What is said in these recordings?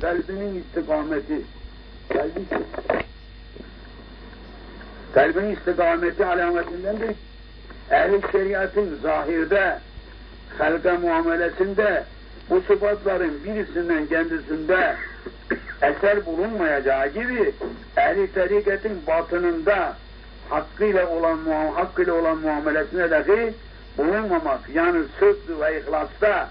kalbinin istikameti. Kalbi Kalbin istikameti alametindendir. Ehl-i şeriatın zahirde, halka muamelesinde bu sıfatların birisinden kendisinde eser bulunmayacağı gibi ehli tariketin batınında hakkıyla olan hakkıyla olan muamelesine dahi bulunmamak yani sıdk ve ihlasta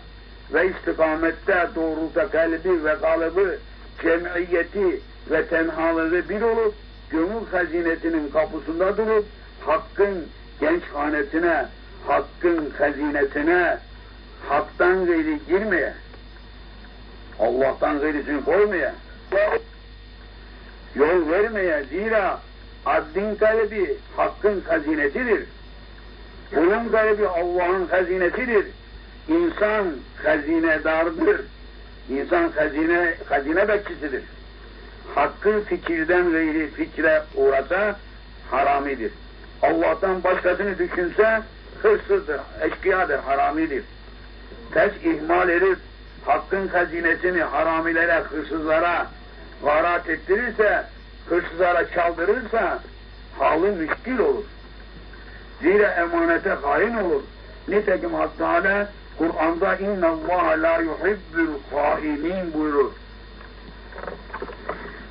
ve istikamette doğrulta kalbi ve kalıbı cemiyeti ve tenhalığı bir olup gönül hazinesinin kapısında durup hakkın genç hanesine, hakkın hazinesine haktan gayri girmeye, Allah'tan gayrisini koymaya, yol vermeye zira addin kalbi hakkın hazinesidir. Kulun kalbi Allah'ın hazinesidir. İnsan hazinedardır. İnsan hazine, hazine bekçisidir. Hakkı fikirden gayri fikre uğrasa haramidir. Allah'tan başkasını düşünse hırsızdır, eşkıyadır, haramidir. Ters ihmal edip hakkın hazinesini haramilere, hırsızlara varat ettirirse, hırsızlara çaldırırsa halı müşkil olur. Zira emanete hain olur. Nitekim Hak Teala Kur'an'da inna Allah la yuhibbul hainin buyurur.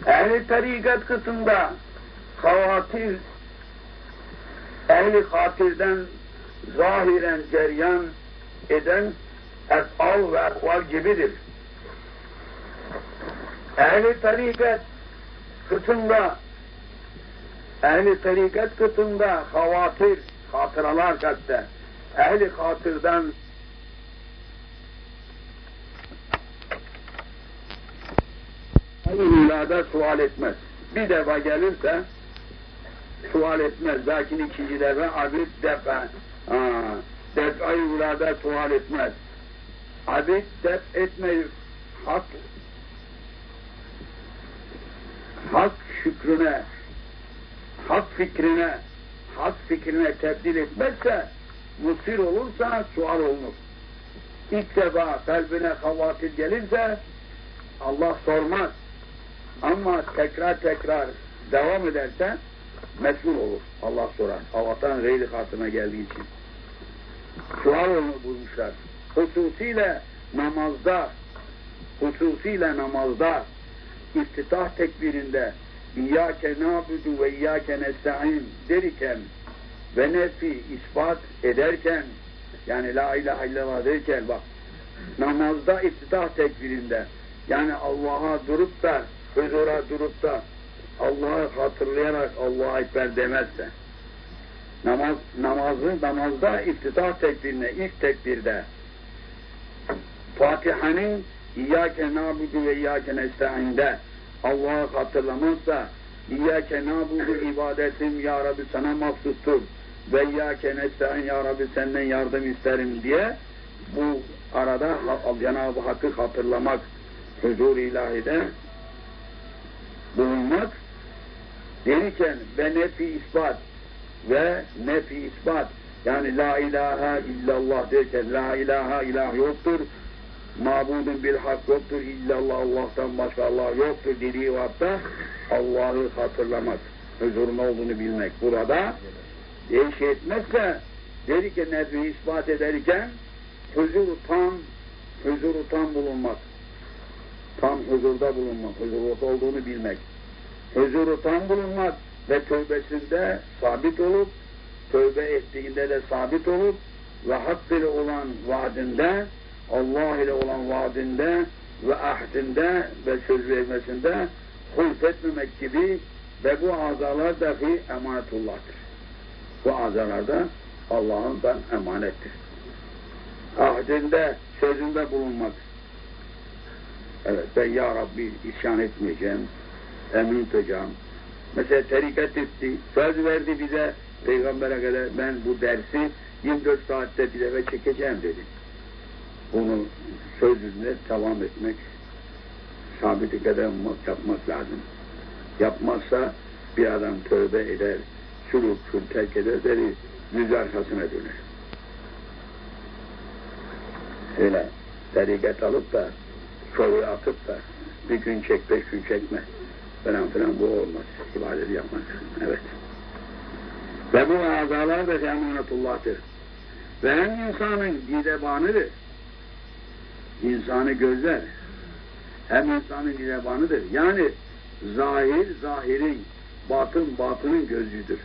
Ehli tarikat kısmında havatil ehli katilden zahiren ceryan eden efal ve ekval gibidir. Ehli tarikat kısmında ehli tarikat kısmında havatir, hatıralar katte. Ehli hatırdan Evlada sual etmez. Bir defa gelirse sual etmez. Lakin ikinci defa abid defa def'ay ulada sual etmez. Abid def etmeyi hak hak şükrüne hak fikrine hak fikrine tebdil etmezse musir olursa sual olunur. İlk defa kalbine havatil gelirse Allah sormaz. Ama tekrar tekrar devam ederse mesul olur. Allah sorar. Allah'tan gayri hatına geldiği için. Sual onu bulmuşlar. Hususiyle namazda hususiyle namazda iftitah tekbirinde İyyâke nâbudu ve iyyâke nesta'in derken ve nefi ispat ederken yani la ilahe illallah derken bak namazda iftitah tekbirinde yani Allah'a durup da huzura durup da Allah'ı hatırlayarak Allah'a ekber demezse. Namaz, namazı namazda iftitah tekbirine ilk tekbirde. Fatiha'nın İyyâke nâbudu ve iyyâke nesta'inde Allah'ı hatırlamazsa İyyâke nâbudu ibadetim ya Rabbi sana mahsustur ve iyyâke nesta'in ya Rabbi senden yardım isterim diye bu arada Cenab-ı Hakk'ı hatırlamak huzur ilahide bulunmak derken ve nefi ispat ve nefi ispat. Yani la ilahe illallah derken la ilahe ilah yoktur mabudun bil hak yoktur illallah Allah'tan başka Allah yoktur dediği vakta Allah'ı hatırlamak huzurun olduğunu bilmek. Burada değiş etmezse dedi nefi ispat ederken huzur tam huzur tam bulunmak tam huzurda bulunmak, huzurda olduğunu bilmek, huzuru tam bulunmak ve tövbesinde sabit olup, tövbe ettiğinde de sabit olup ve hak ile olan vaadinde, Allah ile olan vaadinde ve ahdinde ve söz vermesinde hulf etmemek gibi ve bu azalar dahi emanetullah'tır. Bu azalar da Allah'ın emanettir. Ahdinde, sözünde bulunmak, Evet ben ya Rabbi isyan etmeyeceğim, emin tutacağım. Mesela tarikat etti, söz verdi bize Peygamber'e kadar ben bu dersi 24 saatte bir defa çekeceğim dedi. Bunu sözünde devam etmek, sabit kadar yapmak lazım. Yapmazsa bir adam tövbe eder, suluk terk eder, deri yüz arkasına döner. Öyle tarikat alıp da soruyu atıp da Bir gün çek, beş gün çekme. Falan filan bu olmaz. İbadeti yapmak. Evet. Ve bu azalar da emanetullah'tır. Ve hem insanın gidebanıdır. İnsanı gözler. Hem insanın gidebanıdır. Yani zahir, zahirin, batın, batının gözcüdür.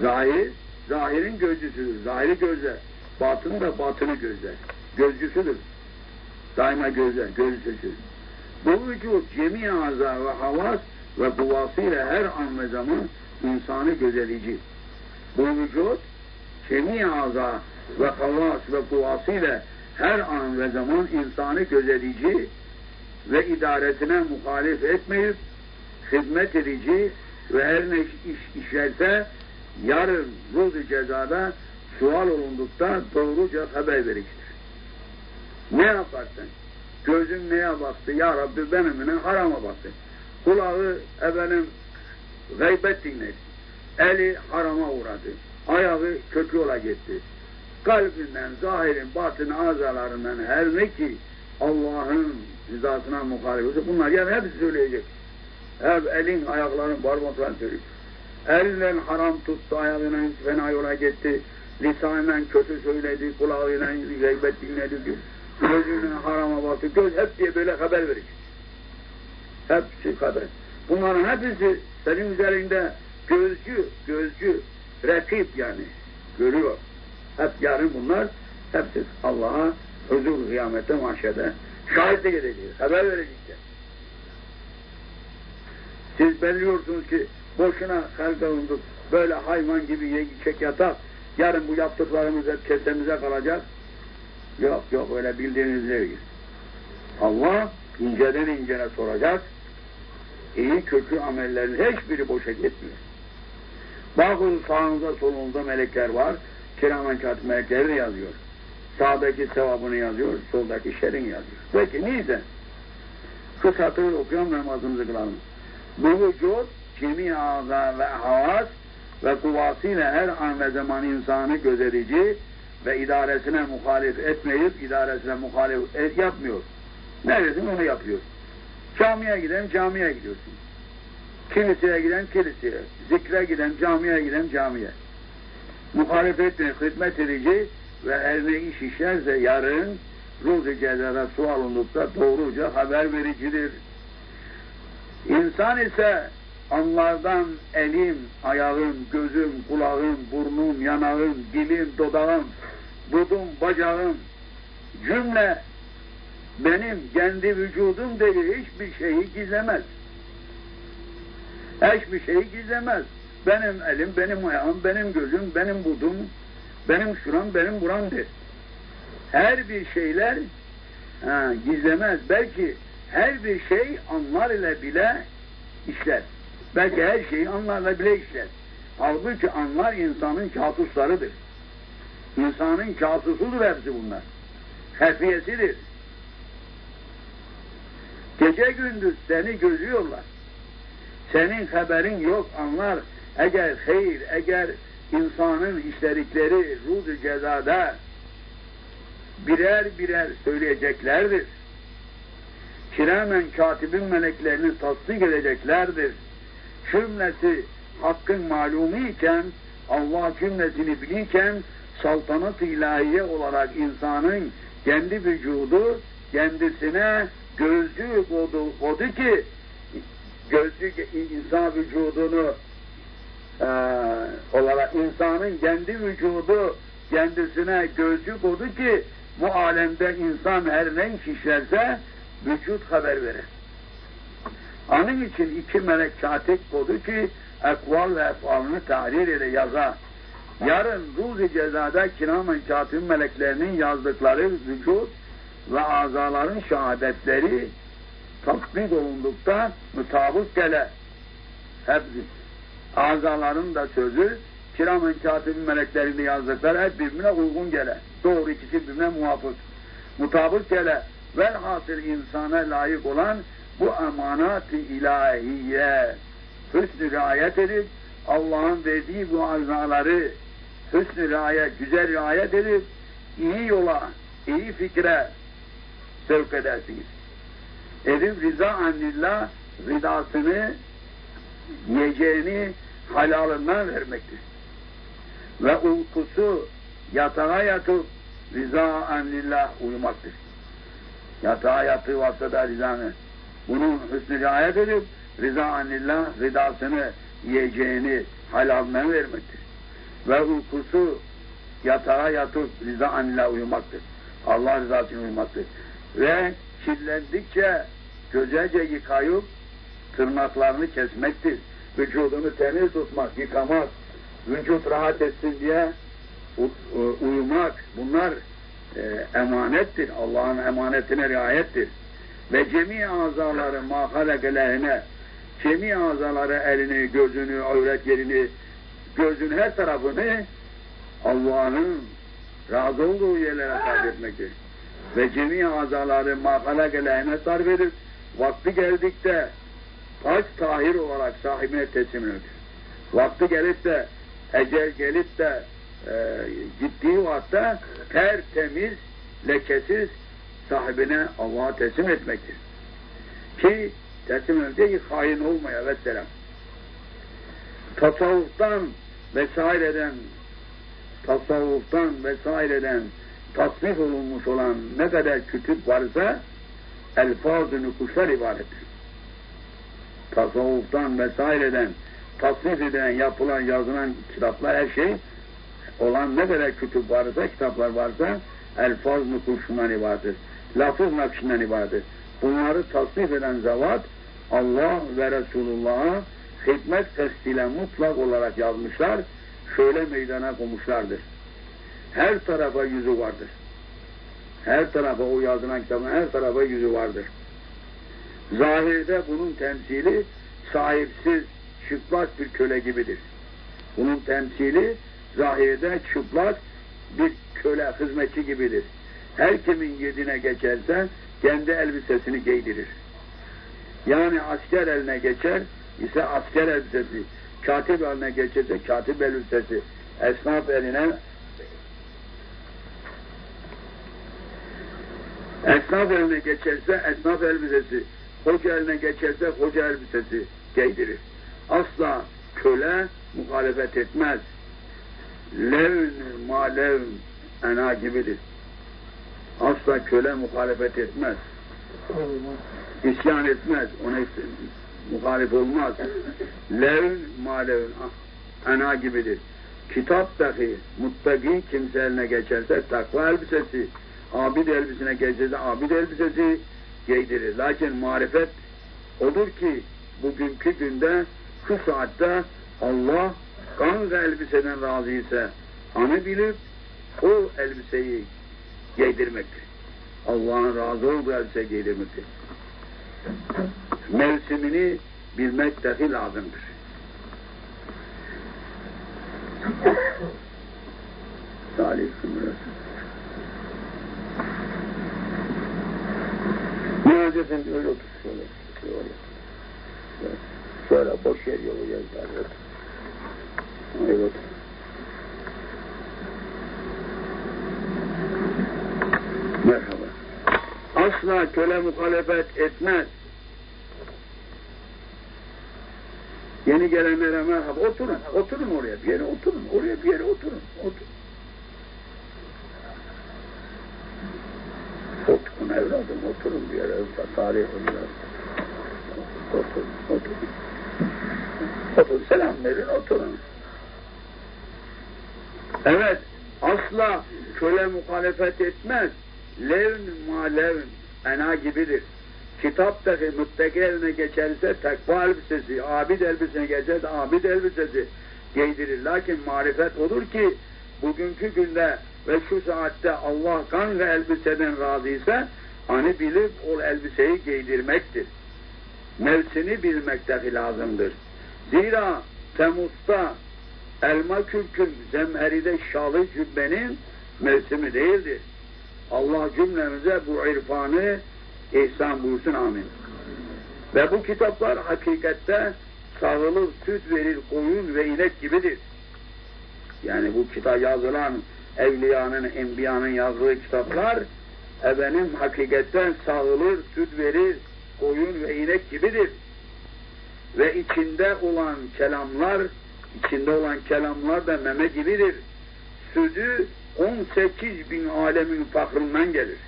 Zahir, zahirin gözcüsüdür. Zahiri gözler. Batın da batını gözler. Gözcüsüdür. Daima gözler, gözcüsüdür. Bu vücut cemi azar ve havas ve kuvasıyla her an ve zaman insanı gözelici. Bu vücut cemi azar ve havas ve kuvasıyla her an ve zaman insanı gözelici ve idaresine muhalif etmeyip hizmet edici ve her ne iş işlerse yarın ruzu cezada sual olundukta doğruca haber vericidir. Ne yaparsın? Gözün neye baktı? Ya Rabbi benimine harama baktı. Kulağı efendim gıybet dinledi. Eli harama uğradı. Ayağı kötü yola gitti. Kalbinden, zahirin, batın azalarından her ne ki Allah'ın rızasına muhalif olsa bunlar yani hepsi söyleyecek. Hep elin, ayakların, parmakların söyleyecek. Elinden haram tuttu, ayağıyla fena yola gitti. Lisanla kötü söyledi, kulağıyla gıybet dinledi. Gözüne harama baktı. Göz hep diye böyle haber verecek. Hepsi haber. Bunların hepsi senin üzerinde gözcü, gözcü, rakip yani görüyor. Hep yarın bunlar hepsi Allah'a huzur kıyamette mahşede şahitlik edeceğiz, haber verecekler. Siz biliyorsunuz ki boşuna olduk, böyle hayvan gibi yiyecek yatak, yarın bu yaptıklarımız hep kesemize kalacak. Yok yok öyle bildiğiniz değil. Allah inceden incene soracak. İyi kötü amellerin hiçbiri boşa gitmiyor. Bakın sağınızda solunuzda melekler var. Kiramen katip melekleri yazıyor. Sağdaki sevabını yazıyor, soldaki şerin yazıyor. Peki neyse. Şu satırı okuyorum namazımızı kılalım. Bu vücut kimi ağza ve havas ve kuvasıyla her an ve zaman insanı gözetici ve idaresine muhalif etmeyip idaresine muhalif et yapmıyor. Neredesin onu yapıyor. Camiye giden camiye gidiyorsun. Kiliseye giden kiliseye, zikre giden camiye giden camiye. Muhalefet hizmet edici ve her ne iş işlerse yarın ruh-u cezada sual olundukta doğruca haber vericidir. İnsan ise anlardan elim, ayağım, gözüm, kulağım, burnum, yanağım, dilim, dodağım, budum, bacağım cümle benim kendi vücudum değil hiçbir şeyi gizlemez. Hiçbir şeyi gizlemez. Benim elim, benim ayağım, benim gözüm, benim budum, benim şuram, benim buramdır. Her bir şeyler ha, gizlemez. Belki her bir şey anlar ile bile işler. Belki her şeyi anlarla bile işler. Halbuki anlar insanın kasuslarıdır. İnsanın casusudur hepsi bunlar. Hefiyesidir. Gece gündüz seni gözüyorlar. Senin haberin yok anlar. Eğer hayır, eğer insanın işledikleri ruh cezada birer birer söyleyeceklerdir. Kiramen katibin meleklerini tasdik edeceklerdir. Cümlesi hakkın malumu iken, Allah cümlesini bilirken, saltanat ilahiye olarak insanın kendi vücudu kendisine gözcü kodu, kodu ki gözcü insan vücudunu e, olarak insanın kendi vücudu kendisine gözcü kodu ki bu alemde insan her ne işlerse vücut haber verir. Onun için iki melek katip kodu ki ekval ve efalını tahrir ile yazar. Yarın ruzi cezada kiramen katip meleklerinin yazdıkları vücut ve azaların şehadetleri tatbik olundukta mutabık gele. Hepsi. Azaların da sözü kiramen katibin meleklerinde yazdıkları hep birbirine uygun gele. Doğru ikisi birbirine muhafız. Mutabık gele. Velhasıl insana layık olan bu emanat-ı ilahiye hüsnü riayet edip Allah'ın verdiği bu azaları hüsnü riayet, güzel riayet edip iyi yola, iyi fikre sevk edersiniz. edip rıza anillah rıdasını yiyeceğini halalından vermektir. Ve uykusu yatağa yatıp rıza anillah uyumaktır. Yatağa yattığı vasıtada rızanı bunun hüsnü riayet edip rıza anillah rıdasını yiyeceğini halalından vermektir. Ve uykusu yatağa yatıp rıza anillah uyumaktır. Allah rızası için uyumaktır. Ve kirlendikçe güzelce yıkayıp tırnaklarını kesmektir. Vücudunu temiz tutmak, yıkamak, vücut rahat etsin diye uyumak bunlar e, emanettir. Allah'ın emanetine riayettir. Ve cemi azaları mahalekeleğine cemi azaları elini, gözünü, avret yerini, gözün her tarafını Allah'ın razı olduğu yerlere sarf etmektir. Ve cemi azaları mahalekeleğine sarf edip vakti geldikte pak tahir olarak sahibine teslim edilir. Vakti gelip de ecel gelip de e, gittiği vakitte tertemiz, lekesiz sahibine Allah'a teslim etmektir. Ki teslim edecek hain olmaya vesselam. Tasavvuftan vesaireden tasavvuftan vesaireden tasnif olunmuş olan ne kadar kütüp varsa elfaz-ı nükuşlar ibarettir. Tasavvuftan vesaireden tasnif edilen, yapılan, yazılan kitaplar her şey olan ne kadar kütüp varsa, kitaplar varsa elfaz nukuşundan ibarettir. Lafız nakşinden ibarettir. Bunları tasnif eden zavat Allah ve Resulullah'a hikmet testiyle mutlak olarak yazmışlar, şöyle meydana koymuşlardır. Her tarafa yüzü vardır. Her tarafa o yazılan kitabın her tarafa yüzü vardır. Zahirde bunun temsili sahipsiz, çıplak bir köle gibidir. Bunun temsili zahirde çıplak bir köle, hizmetçi gibidir. Her kimin yedine geçerse kendi elbisesini giydirir. Yani asker eline geçer ise asker elbisesi, katip eline geçerse katip elbisesi, esnaf eline esnaf eline geçerse esnaf elbisesi, hoca eline geçerse hoca elbisesi giydirir. Asla köle muhalefet etmez. Levn ma levn ena gibidir. Asla köle muhalefet etmez. İsyan etmez. Ona muhalif olmaz. Levn ma levn ena gibidir. Kitap dahi muttaki kimse eline geçerse takva elbisesi, abid elbisine geçerse abid elbisesi giydirir. Lakin marifet odur ki bugünkü günde şu saatte Allah kan elbiseden razı ise anı bilip o elbiseyi giydirmektir. Allah'ın razı olduğu elbise giydirmektir. Mevsimini bilmek dahi lazımdır. Salih Niyazi Efendi öyle otur şöyle. Şöyle, şöyle boş yer yolu yazlar. Öyle otur. Merhaba. Asla köle muhalefet etmez. Yeni gelenlere merhaba. Oturun, oturun oraya bir yere oturun. Oraya bir yere oturun. Oturun. Oturun evladım, oturun bir yere. Tarih oluyor. Oturun, oturun. Oturun, selam verin, oturun. Evet, asla köle muhalefet etmez. Levn ma levn, ena gibidir. Kitap dahi muttaki eline geçerse takva elbisesi, abid elbisesine geçerse abid elbisesi giydirir. Lakin marifet olur ki bugünkü günde ve şu saatte Allah kan ve elbiseden razıysa hani bilip o elbiseyi giydirmektir. Mevsini bilmek dahi lazımdır. Zira Temmuz'da elma kürkün zemheride şalı cübbenin mevsimi değildir. Allah cümlemize bu irfanı ihsan buyursun amin. Ve bu kitaplar hakikatte sağılır, süt verir, koyun ve inek gibidir. Yani bu kitap yazılan evliyanın, enbiyanın yazdığı kitaplar efendim hakikatten sağılır, süt verir, koyun ve inek gibidir. Ve içinde olan kelamlar, içinde olan kelamlar da meme gibidir. Sütü 18 bin alemin fakrından gelir.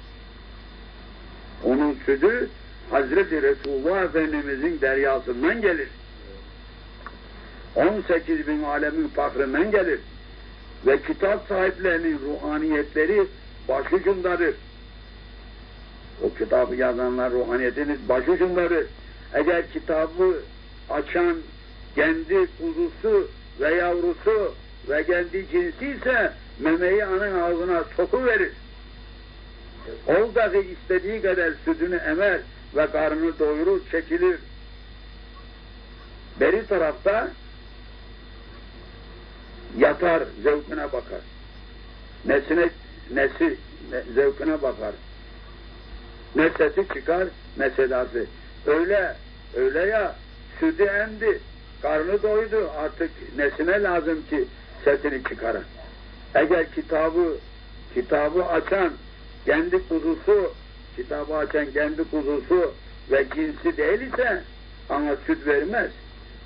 Onun sütü Hazreti Resulullah Efendimizin deryasından gelir. 18 bin alemin fakrından gelir. Ve kitap sahiplerinin ruhaniyetleri başucundadır. O kitabı yazanlar ruhaniyetiniz başucundadır. Eğer kitabı açan kendi kuzusu ve yavrusu ve kendi cinsi ise memeyi anın ağzına sokuverir. O dahi istediği kadar sütünü emer ve karnını doyurur, çekilir. Beri tarafta yatar, zevkine bakar. Nesine, nesi, ne, zevkine bakar. Ne sesi çıkar, ne sedası. Öyle, öyle ya, sütü emdi, karnı doydu, artık nesine lazım ki sesini çıkarın. Eğer kitabı, kitabı açan, kendi kuzusu, kitabı açan kendi kuzusu ve cinsi değil ise ama süt vermez.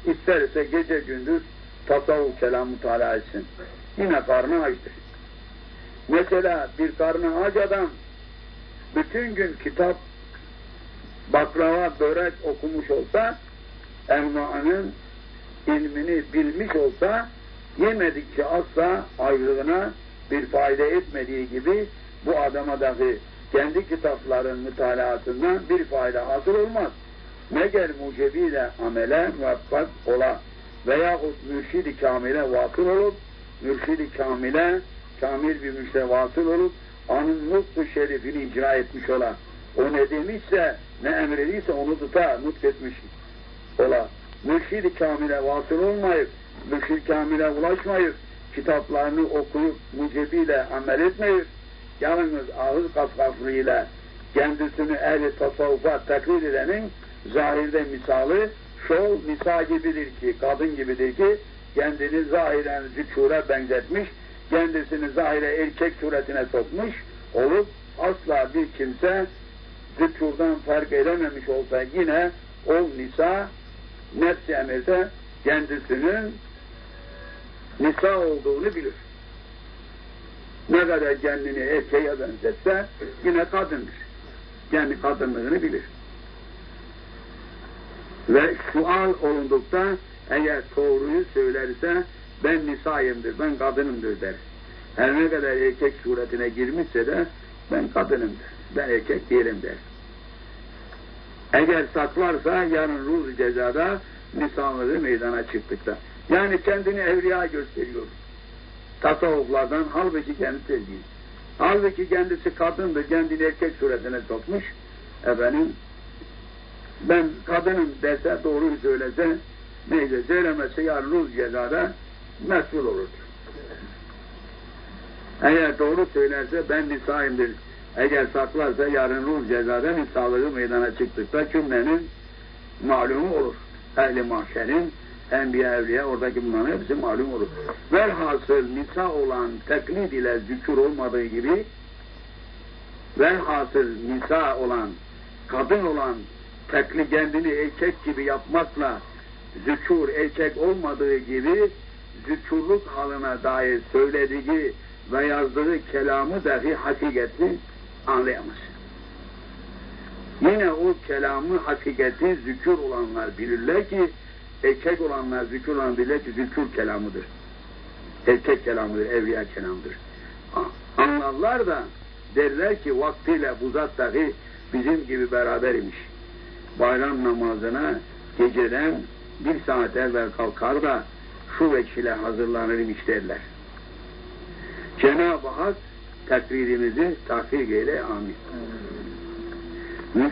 İsterse gece gündüz tasavvuf kelamı mutala etsin. Yine karnı açtır. Mesela bir karnı aç adam bütün gün kitap, baklava, börek okumuş olsa envanın ilmini bilmiş olsa yemedikçe asla ayrılığına bir fayda etmediği gibi bu adama dahi kendi kitapların mütalaatından bir fayda hasıl olmaz. Meğer mucebiyle amele muvaffak ola veyahut mürşidi kamile vasıl olup mürşidi kamile kamil bir müşte vasıl olup anın nutku şerifini icra etmiş ola. O ne demişse ne emrediyse onu tuta, nutk etmiş ola. Mürşidi kamile vasıl olmayıp, mürşid kamile ulaşmayıp, kitaplarını okuyup mucebiyle amel etmeyip, yalnız ağız kaskaflığıyla kendisini ehli tasavvufa taklit edenin zahirde misali şol nisa gibidir ki, kadın gibidir ki kendini zahiren zükure benzetmiş, kendisini zahire erkek suretine sokmuş olup asla bir kimse zükurdan fark edememiş olsa yine o nisa nefsi emirde kendisinin nisa olduğunu bilir. Ne kadar kendini erkeğe benzetse yine kadındır. Kendi kadınlığını bilir. Ve sual olundukta eğer doğruyu söylerse ben nisayımdır, ben kadınımdır der. Her ne kadar erkek suretine girmişse de ben kadınımdır, ben erkek değilim der. Eğer saklarsa yarın ruh cezada nisanlığı meydana çıktıkta. Yani kendini evliya gösteriyor. Tasavvuflardan halbuki kendisi değil. Halbuki kendisi kadındır, kendini erkek suretine sokmuş. Efendim, ben kadınım dese, doğruyu söylese, neyse söylemezse yarın ruh cezada mesul olur. Eğer doğru söylerse ben nisayımdır. Eğer saklarsa yarın ruh cezada nisalığı meydana çıktıkta cümlenin malumu olur. Ehli mahşerin enbiya evliya oradaki bunların hepsi malum olur. Velhasıl nisa olan teklid ile zükür olmadığı gibi velhasıl nisa olan kadın olan tekli kendini erkek gibi yapmakla zükür erkek olmadığı gibi zükürlük haline dair söylediği ve yazdığı kelamı dahi hakikati anlayamaz. Yine o kelamı hakikati zükür olanlar bilirler ki erkek olanlar zükür olan bilirler ki kelamıdır. Erkek kelamıdır, evliya kelamıdır. Anlarlar da derler ki vaktiyle bu zat dahi bizim gibi beraber imiş. Bayram namazına geceden bir saat evvel kalkar da şu veçile hazırlanırmış derler. Cenab-ı Hak takdirimizi tahkik eyle amin.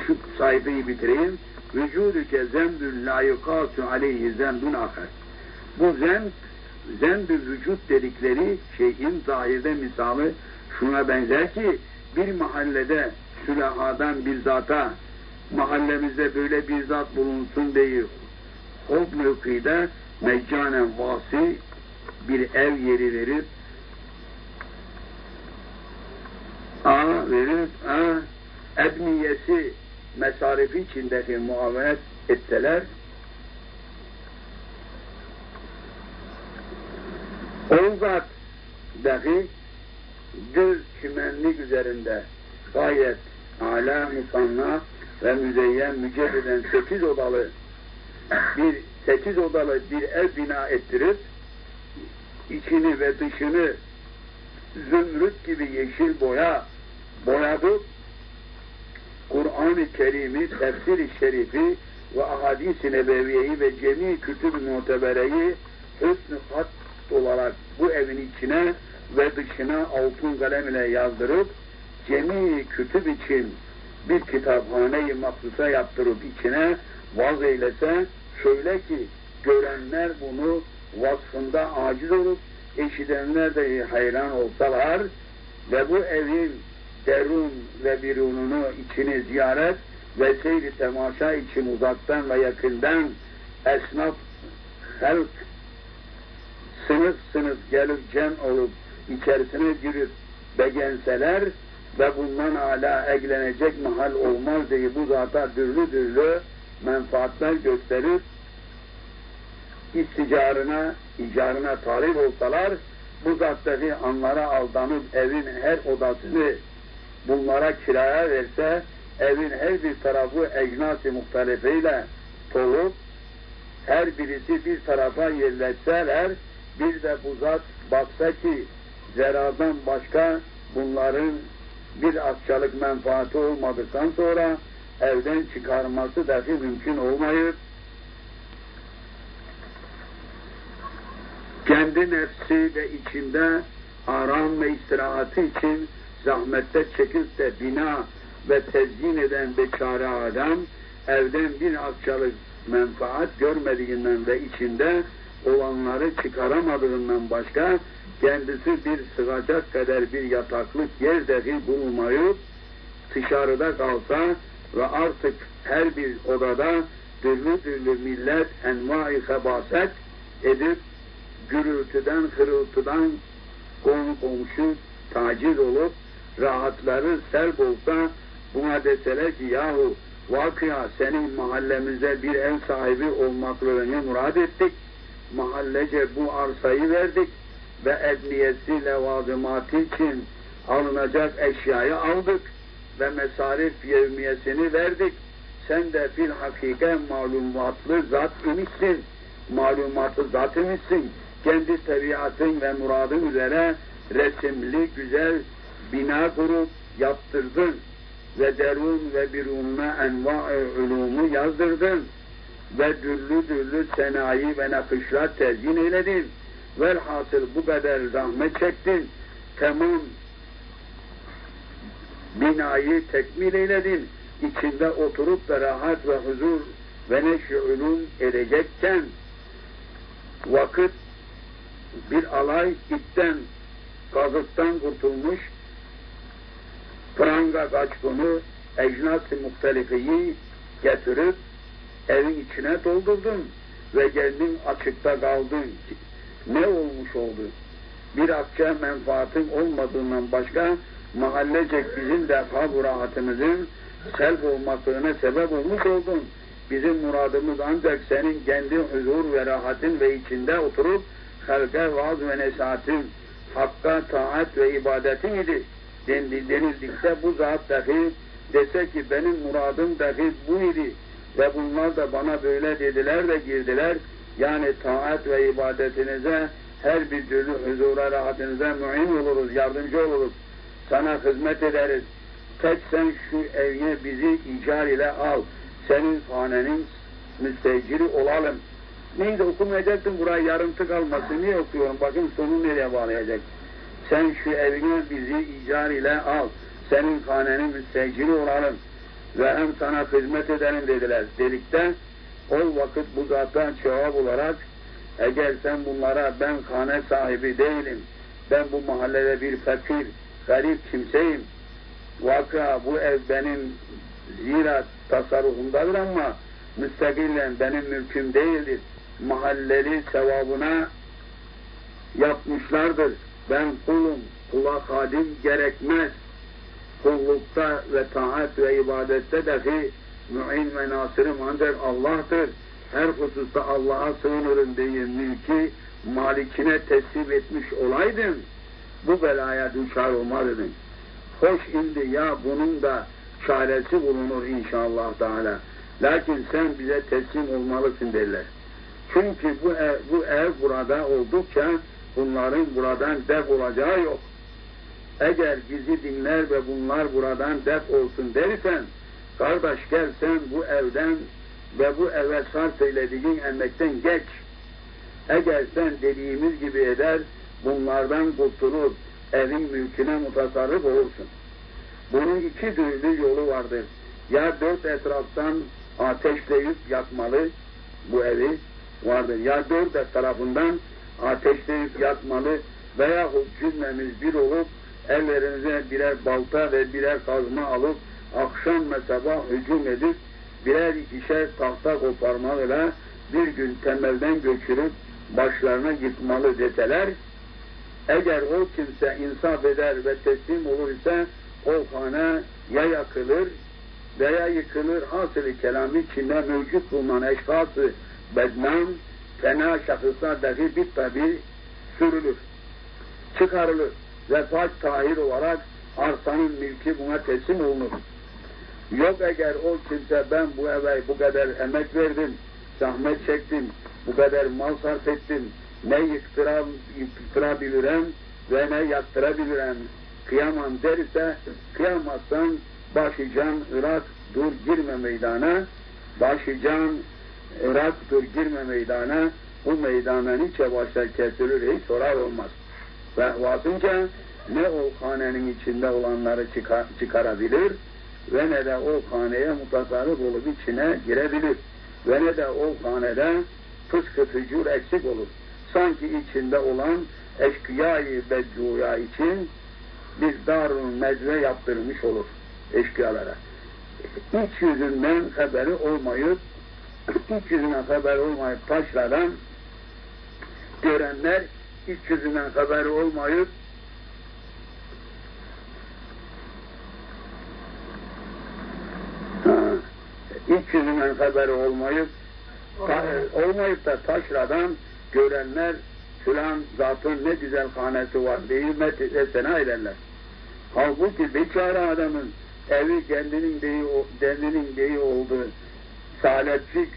Şu sayfayı bitireyim. Vücudüke zembül layıkâtu aleyhi zembün akar. Bu zemb, zembü vücut dedikleri şeyin zahirde misali şuna benzer ki bir mahallede sülahadan bir zata mahallemizde böyle bir zat bulunsun değil. O mevkide meccanen vasi bir ev yeri verip A verir, A ebniyesi mesarifi içindeki muavenet etseler o zat dahi göz çimenlik üzerinde gayet ala musanna ve müzeyyen müceddeden sekiz odalı bir sekiz odalı bir ev bina ettirip içini ve dışını zümrüt gibi yeşil boya boyadıp Kur'an-ı Kerim'i, tefsir-i şerifi ve ahadis-i nebeviyeyi ve cemi kütüb-ü mutebereyi hüsnü hat olarak bu evin içine ve dışına altın kalem ile yazdırıp cemi kütüb için bir kitaphane-i maksusa yaptırıp içine vaz eylese şöyle ki görenler bunu vasfında aciz olup eşidenler de hayran olsalar ve bu evin derun ve birununu içini ziyaret ve seyri temaşa için uzaktan ve yakından esnaf halk sınıf sınıf gelip cem olup içerisine girip beğenseler ve bundan hala eklenecek mahal olmaz diye bu zata türlü türlü menfaatler gösterip isticarına, icarına talip olsalar bu zattaki anlara aldanıp evin her odasını bunlara kiraya verse evin her bir tarafı ecnası muhtelifeyle dolup her birisi bir tarafa yerleşseler bir de bu zat baksa ki zeradan başka bunların bir akçalık menfaati olmadıktan sonra evden çıkarması dahi mümkün olmayıp kendi nefsi ve içinde aram ve istirahati için zahmette çekip de bina ve tezyin eden beçare adam evden bir akçalık menfaat görmediğinden ve içinde olanları çıkaramadığından başka kendisi bir sığacak kadar bir yataklık yer dahi bulmayıp dışarıda kalsa ve artık her bir odada türlü türlü millet envai hebaset edip gürültüden, hırıltıdan konu komşu taciz olup rahatları selb olsa buna deseler ki yahu vakıya senin mahallemizde bir ev sahibi olmaklığını murad ettik. Mahallece bu arsayı verdik ve emniyesi levazımatı için alınacak eşyayı aldık ve mesarif yevmiyesini verdik. Sen de fil hakike malumatlı zat imişsin. Malumatlı zat imişsin. Kendi tabiatın ve muradın üzere resimli güzel bina kurup yaptırdın ve derun ve birununa enva-ı ulumu yazdırdın ve dürlü dürlü senayi ve nakışlar tezyin eyledin. Velhasıl bu kadar zahmet çektin. Tamam binayı tekmil eyledin. İçinde oturup da rahat ve huzur ve neşri ulum edecekken vakit bir alay itten, kazıktan kurtulmuş pranga kaçkını ecnas-ı muhtelifeyi getirip evin içine doldurdun ve geldin açıkta kaldın. Ne olmuş oldu? Bir akça menfaatin olmadığından başka mahallecek bizim de bu rahatımızın selb olmasına sebep olmuş oldun. Bizim muradımız ancak senin kendi huzur ve rahatin ve içinde oturup halka vaaz ve nesahatin, hakka taat ve ibadetin idi. Dendi, denildikte bu zat dahi dese ki benim muradım dahi bu idi ve bunlar da bana böyle dediler ve girdiler. Yani taat ve ibadetinize her bir türlü huzura rahatınıza mü'in oluruz, yardımcı oluruz. Sana hizmet ederiz. Tek sen şu evine bizi icar ile al. Senin hanenin müsteciri olalım. Neydi okumayacaktın buraya yarımtı kalmasın. Niye okuyorum? Bakın sonu nereye bağlayacak. Sen şu evine bizi icar ile al. Senin hanenin müsteciri olalım. Ve hem sana hizmet edelim dediler. Dedikte o vakit bu zattan cevap olarak eğer sen bunlara ben hane sahibi değilim, ben bu mahallede bir fakir, garip kimseyim, vaka bu ev benim zira tasarrufumdadır ama müstakilen benim mülküm değildir. Mahalleli sevabına yapmışlardır. Ben kulum, kula hadim gerekmez. Kullukta ve taat ve ibadette dahi mü'in ve nasırım ancak Allah'tır. Her hususta Allah'a sığınırım diye mülki malikine teslim etmiş olaydın, bu belaya düşar olmazdın. Hoş indi ya bunun da çaresi bulunur inşallah Teala. Lakin sen bize teslim olmalısın derler. Çünkü bu ev, bu ev burada oldukça bunların buradan def olacağı yok. Eğer bizi dinler ve bunlar buradan def olsun dersen, kardeş gel sen bu evden ve bu eve sarf eylediğin emekten geç. Eğer sen dediğimiz gibi eder, bunlardan kurtulur, evin mülküne mutasarrıf olursun. Bunun iki türlü yolu vardır. Ya dört etraftan ateşleyip yakmalı bu evi vardır. Ya dört tarafından ateşleyip yakmalı veyahut cümlemiz bir olup ellerinize birer balta ve birer kazma alıp akşam ve sabah hücum edip birer ikişer tahta koparmalı bir gün temelden göçürüp başlarına yıkmalı deseler eğer o kimse insaf eder ve teslim olur ise o hane ya yakılır veya yıkılır. Hasılı kelamı içinde mevcut bulunan eşkası bednam fena şahıslar dahi bir tabi sürülür, çıkarılır ve pak tahir olarak arsanın mülkü buna teslim olunur. Yok eğer o kimse ben bu eve bu kadar emek verdim, zahmet çektim, bu kadar mal sarf ettim, ne yıktıra, yıktırabilirim ve ne yaktırabilirim, kıyamam derse, kıyamazsan başlayacağım Irak dur girme meydana, başlayacağım Irak dur girme meydana, bu meydana niçe başlar kesilir hiç sorar olmaz. Ve vasınca ne o hanenin içinde olanları çıkar, çıkarabilir ve ne de o haneye mutasarrıf olup içine girebilir. Ve ne de o hanede fıskı fücur eksik olur. Sanki içinde olan eşkıyayı bedduya için bir darun mecve yaptırmış olur eşkıyalara. İç yüzünden haberi olmayıp iç yüzünden haber olmayıp taşladan görenler iç yüzünden haberi olmayıp iç yüzünden haberi olmayıp ta, olmayıp da taşradan görenler filan zatın ne güzel hanesi var diye sena ederler. Halbuki beçare adamın evi kendinin deyi, kendinin deyi oldu. Saletçik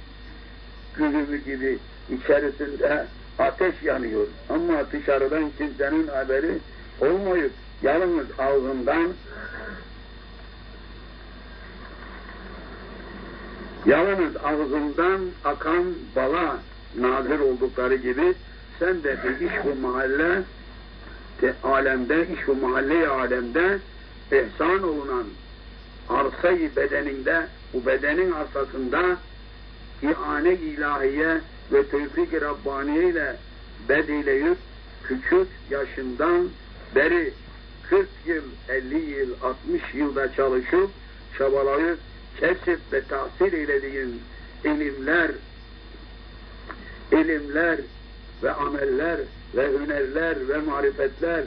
gülümü gibi içerisinde ateş yanıyor. Ama dışarıdan kimsenin haberi olmayıp yalnız ağzından yalnız ağzından akan bala nazır oldukları gibi sen de bir iş bu mahalle de, alemde, iş bu mahalle alemde ihsan olunan arsayı bedeninde, bu bedenin arsasında ihane ilahiye ve tevfik-i Rabbaniye ile bedileyip küçük yaşından beri 40 yıl, 50 yıl, 60 yılda çalışıp çabalayıp kesip ve tahsil eylediğin ilimler, ilimler ve ameller ve hünerler ve marifetler